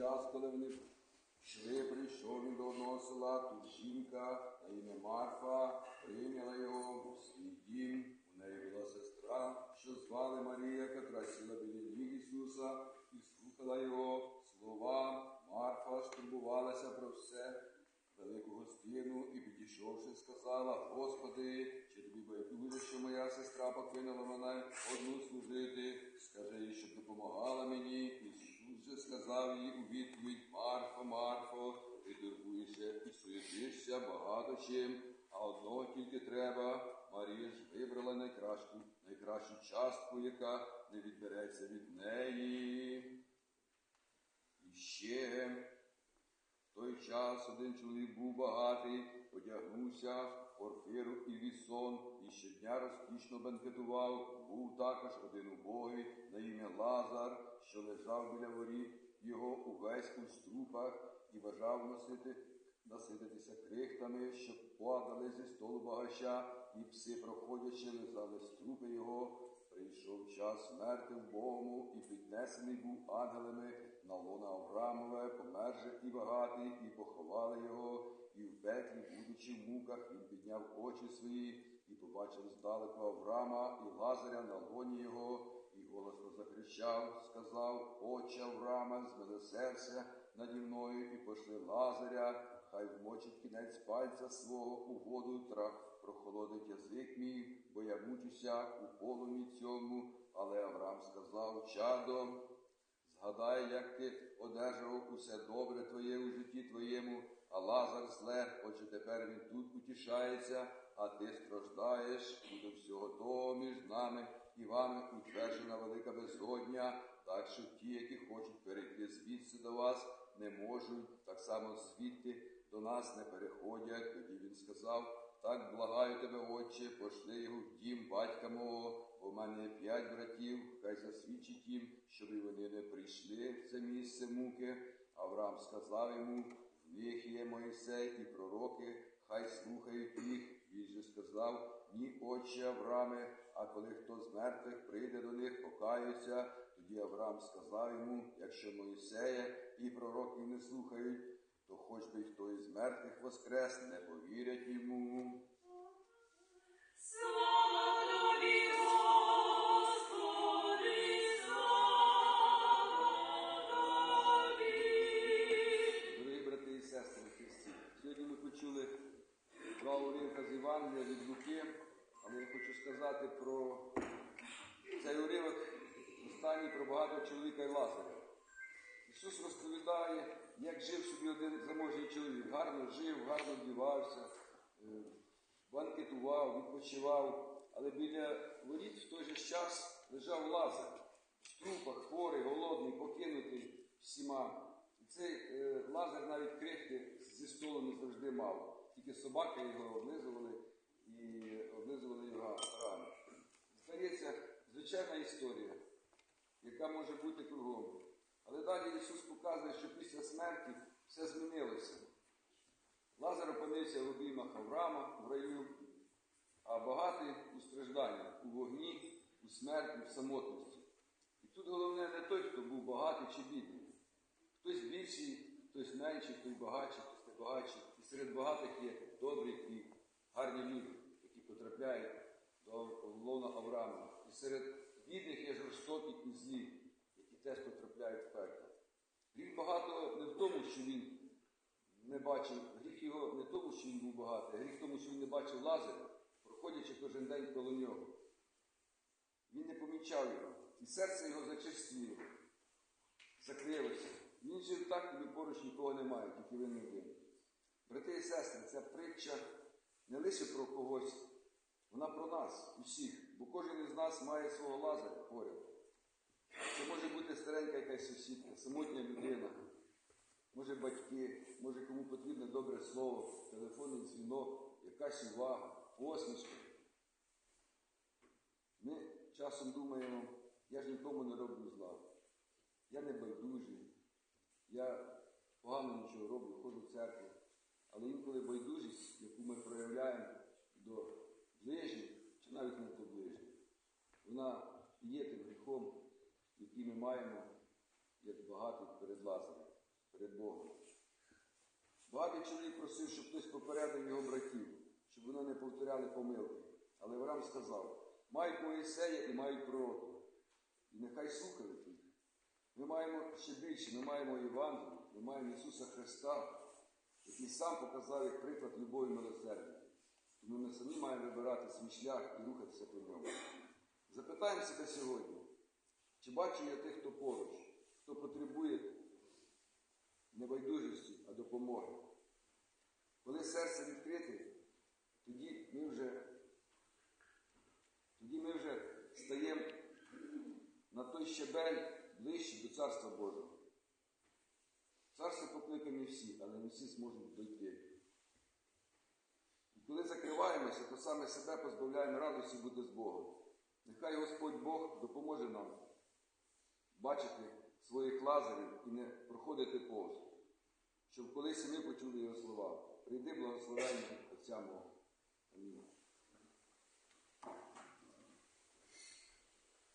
час, коли вони йшли, прийшов він до одного села, тут жінка на ім'я Марфа прийняла його в свій дім. У неї була сестра, що звали Марія, котра сіла біля ніг Ісуса і слухала його слова. Марфа ж турбувалася про все велику гостину і підійшовши, сказала, Господи, чи тобі байдуже, що моя сестра покинула мене одну служити, скажи їй, щоб допомагала мені. Ісус сказав їй у відповідь, Марфо, Марфо, ти турбуєшся і суєтишся багато чим, а одного тільки треба. Марія ж вибрала найкращу, найкращу частку, яка не відбереться від неї. І ще той час один чоловік був багатий, одягнувся порфиру і вісон, і щодня розкішно бенкетував. Був також один убогий на ім'я Лазар, що лежав біля воріт, його увесь у струпах і бажав носити, насититися крихтами, що падали зі столу багача, і пси, проходячи, лизали струпи його. Час смерти в Богому, і піднесений був ангелами на лона Авраамове, помер же і багатий, і поховали його, і в пеклі, будучи в муках, він підняв очі свої, і побачив здалеку Авраама і Лазаря на лоні його, і голосно закричав, сказав, Отче Авраама, змилосердься наді мною, і пошли Лазаря, хай вмочить кінець пальця свого у воду трах прохолодить язик мій, бо я мучуся у полумі цьому. Але Авраам сказав, чадо, згадай, як ти одержав усе добре твоє у житті твоєму, а Лазар зле, отже тепер він тут утішається, а ти страждаєш, до всього того між нами і вами утверджена велика безгодня, так що ті, які хочуть перейти звідси до вас, не можуть, так само звідти до нас не переходять. Тоді він сказав, так благаю тебе, Отче, пошли його в дім батька мого, бо в мене п'ять братів, хай засвідчить їм, щоб вони не прийшли в це місце муки. Авраам сказав йому, в них є Моїсей і пророки, хай слухають їх. Він же сказав, ні, отче Аврааме, а коли хто з мертвих прийде до них, покаються, тоді Авраам сказав йому, якщо Моїсея і пророків не слухають, то хоч би хто із мертвих воскрес, не повірять йому. Слава тобі, Господи, слава тобі. Дорогі брати і сестри Христі, сьогодні ми почули два уривка з Євангелія від Луки, але я хочу сказати про цей уривок останній про багатого чоловіка і Лазаря. Ісус розповідає, як жив собі один заможний чоловік. Гарно жив, гарно вдівався, е, банкетував, відпочивав, але біля воріт в той же час лежав Лазар, в трупах, хворий, голодний, покинутий всіма. І цей е, Лазар навіть крихти зі столу не завжди мав. Тільки собаки його облизували і облизували його рани. Здається, звичайна історія, яка може бути кругом. Але далі Ісус показує, що після смерті все змінилося. Лазар опинився в обіймах Авраама в раю, а багатий у стражданнях, у вогні, у смерті, в самотності. І тут головне не той, хто був багатий чи бідний. Хтось більший, хтось менший, хтось багатший, хтось не багатший. І серед багатих є добрі і гарні люди, які потрапляють до лона Авраама. І серед бідних є жорстокі і злі, які теж потрапляють в пекло. Гріх багато не в тому, що він не бачив, гріх його не в тому, що він був багатий, а гріх в тому, що він не бачив Лазаря, проходячи кожен день коло нього. Він не помічав його, і серце його зачерствіло, закрилося. Він жив так, ніби поруч нікого немає, тільки він один. Брати і сестри, ця притча не лише про когось, вона про нас, усіх, бо кожен із нас має свого лазаря поряд. Це може бути старенька якась сусідка, самотня людина, може батьки, може кому потрібне добре слово, телефонний дзвінок, якась увага, посмішка. Ми часом думаємо, я ж нікому не роблю зла. Я не байдужий, я погано нічого роблю, ходжу в церкву. Але інколи байдужість, яку ми проявляємо до ближніх, чи навіть не до ближніх, вона є тим гріхом, який ми маємо, як багатий перед Лазарем. перед Богом. Багатий чоловік просив, щоб хтось попередив його братів, щоб вони не повторяли помилки. Але Авраам сказав: мають Моїсея і мають пророку. І нехай слухають їх. Ми маємо ще більше, ми маємо Євангелію, ми маємо Ісуса Христа, який сам показав як приклад любові милосердя. Тому ми самі маємо вибирати свій шлях і рухатися по ньому. Запитаємо себе сьогодні, чи бачу я тих, хто поруч, хто потребує не байдужості, а допомоги. Коли серце відкрите, тоді ми вже, тоді ми вже стаємо на той щебель ближче до Царства Божого. Царство покликані всі, але не всі зможуть дойти. І коли закриваємося, то саме себе позбавляємо радості бути з Богом. Нехай Господь Бог допоможе нам бачити своїх лазарів і не проходити повз, щоб колись ми почули його слова. Прийди благословення Отця мого. Амінь.